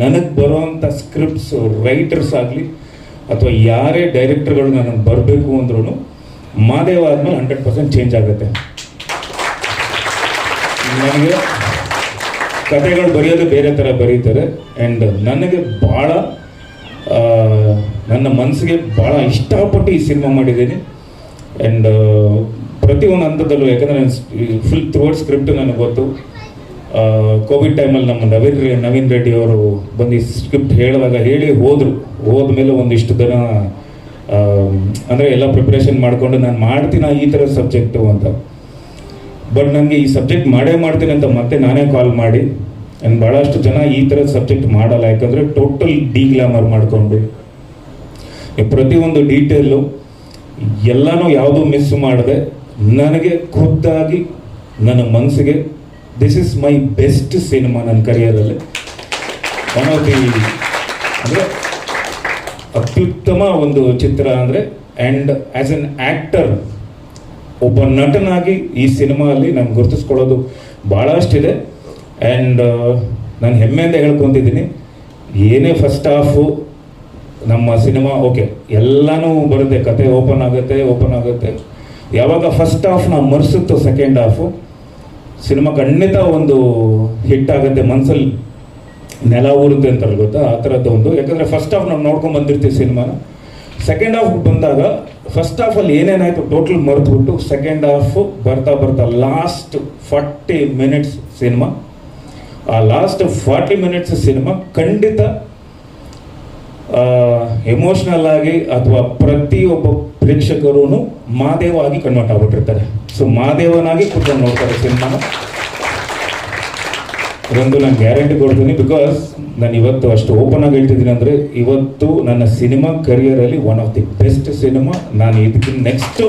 ನನಗೆ ಬರೋವಂಥ scripts writers ಆಗಲಿ ಅಥವಾ ಯಾರೇ ಡೈರೆಕ್ಟರ್ಗಳು ನನಗೆ ಬರಬೇಕು ಅಂದ್ರೂ ಮಾದೇವ ಆದಮೇಲೆ ಹಂಡ್ರೆಡ್ ಪರ್ಸೆಂಟ್ ಚೇಂಜ್ ಆಗುತ್ತೆ. ನನಗೆ ಕಥೆಗಳು ಬರೆಯೋದು ಬೇರೆ ಥರ ಬರೀತಾರೆ ಆ್ಯಂಡ್ ನನಗೆ ಭಾಳ ನನ್ನ ಮನಸ್ಸಿಗೆ ಭಾಳ ಇಷ್ಟಪಟ್ಟು ಈ ಸಿನಿಮಾ ಮಾಡಿದ್ದೀನಿ. ಆ್ಯಂಡ್ ಪ್ರತಿಯೊಂದು ಹಂತದಲ್ಲೂ ಯಾಕಂದರೆ ಫುಲ್ ಥ್ರೋಡ್ ಸ್ಕ್ರಿಪ್ಟ್ ನನಗೆ ಗೊತ್ತು. ಕೋವಿಡ್ ಟೈಮಲ್ಲಿ ನಮ್ಮ ನವೀನ್ ನವೀನ್ ರೆಡ್ಡಿ ಅವರು ಬಂದು ಸ್ಕ್ರಿಪ್ಟ್ ಹೇಳಿದಾಗ ಹೇಳಿ ಹೋದರು. ಹೋದ್ಮೇಲೆ ಒಂದಿಷ್ಟು ದಿನ ಅಂದರೆ ಎಲ್ಲ ಪ್ರಿಪ್ರೇಷನ್ ಮಾಡಿಕೊಂಡು ನಾನು ಮಾಡ್ತೀನಿ ಈ ಥರ ಸಬ್ಜೆಕ್ಟು ಅಂತ. ಬಟ್ ನನಗೆ ಈ ಸಬ್ಜೆಕ್ಟ್ ಮಾಡೇ ಮಾಡ್ತೀನಿ ಅಂತ ಮತ್ತೆ ನಾನೇ ಕಾಲ್ ಮಾಡಿ. ನಾನು ಭಾಳಷ್ಟು ಜನ ಈ ಥರದ ಸಬ್ಜೆಕ್ಟ್ ಮಾಡಲ್ಲ. ಯಾಕಂದರೆ ಟೋಟಲ್ ಡಿಗ್ಲಾಮರ್ ಮಾಡಿಕೊಂಡು. ಪ್ರತಿಯೊಂದು ಡೀಟೇಲು ಎಲ್ಲನೂ ಯಾವುದೂ ಮಿಸ್ ಮಾಡದೆ ನನಗೆ ಖುದ್ದಾಗಿ ನನ್ನ ಮನಸ್ಸಿಗೆ this is my best cinema ನನ್ನ ಕರಿಯರಲ್ಲಿ ಒನ್ ಆಫ್ ದಿ ಅಂದರೆ ಅತ್ಯುತ್ತಮ ಒಂದು ಚಿತ್ರ ಅಂದರೆ ಆ್ಯಂಡ್ ಆ್ಯಸ್ ಎನ್ ಆ್ಯಕ್ಟರ್ ಒಬ್ಬ ನಟನಾಗಿ ಈ ಸಿನಿಮಾದಲ್ಲಿ ನಾನು ಗುರುತಿಸ್ಕೊಳ್ಳೋದು ಭಾಳಷ್ಟಿದೆ ಆ್ಯಂಡ್ ನಾನು ಹೆಮ್ಮೆಯಿಂದ ಹೇಳ್ಕೊತಿದ್ದೀನಿ, ಏನೇ ಫಸ್ಟ್ ಹಾಫು ನಮ್ಮ ಸಿನಿಮಾ ಓಕೆ ಎಲ್ಲನೂ ಬರುತ್ತೆ, ಕತೆ ಓಪನ್ ಆಗುತ್ತೆ ಓಪನ್ ಆಗುತ್ತೆ. ಯಾವಾಗ ಫಸ್ಟ್ ಹಾಫ್ ನಾವು ಮರೆಸುತ್ತೋ ಸೆಕೆಂಡ್ ಹಾಫು ಸಿನಿಮಾ ಖಂಡಿತ ಒಂದು ಹಿಟ್ ಆಗುತ್ತೆ, ಮನ್ಸಲ್ಲಿ ನೆಲ ಊರುತ್ತೆ ಅಂತಾರೆ ಗೊತ್ತಾ? ಆ ಥರದ್ದು ಒಂದು. ಯಾಕಂದರೆ ಫಸ್ಟ್ ಹಾಫ್ ನಾವು ನೋಡ್ಕೊಂಡು ಬಂದಿರ್ತೀವಿ ಸಿನಿಮಾನ ಸೆಕೆಂಡ್ ಹಾಫ್ ಬಂದಾಗ ಫಸ್ಟ್ ಹಾಫಲ್ಲಿ ಏನೇನಾಯಿತು ಟೋಟಲ್ ಮರೆತುಬಿಟ್ಟು ಸೆಕೆಂಡ್ ಹಾಫು ಬರ್ತಾ ಬರ್ತಾ ಲಾಸ್ಟ್ ಫಾರ್ಟಿ ಮಿನಿಟ್ಸ್ ಸಿನಿಮಾ. ಆ ಲಾಸ್ಟ್ ಫಾರ್ಟಿ ಮಿನಿಟ್ಸ್ ಸಿನಿಮಾ ಖಂಡಿತ ಎಮೋಷ್ನಲ್ ಆಗಿ ಅಥವಾ ಪ್ರತಿಯೊಬ್ಬ ಪ್ರೇಕ್ಷಕರೂ ಮಾದೇವ ಆಗಿ ಕನ್ವರ್ಟ್ ಆಗ್ಬಿಟ್ಟಿರ್ತಾರೆ. ಸೊ ಮಹಾದೇವನಾಗಿ ಕೂತ್ಕೊಂಡು ನೋಡ್ತಾರೆ ಸಿನಿಮಾನ ಇದೊಂದು ನಾನು ಗ್ಯಾರಂಟಿ ಕೊಡ್ತೀನಿ ಬಿಕಾಸ್ ನಾನು ಇವತ್ತು ಅಷ್ಟು ಓಪನ್ ಆಗಿ ಹೇಳ್ತಿದ್ದೀನಿ ಅಂದರೆ ಇವತ್ತು ನನ್ನ cinema ಕರಿಯರಲ್ಲಿ one of the best cinema ನಾನು ಇದಕ್ಕಿಂತ ನೆಕ್ಸ್ಟು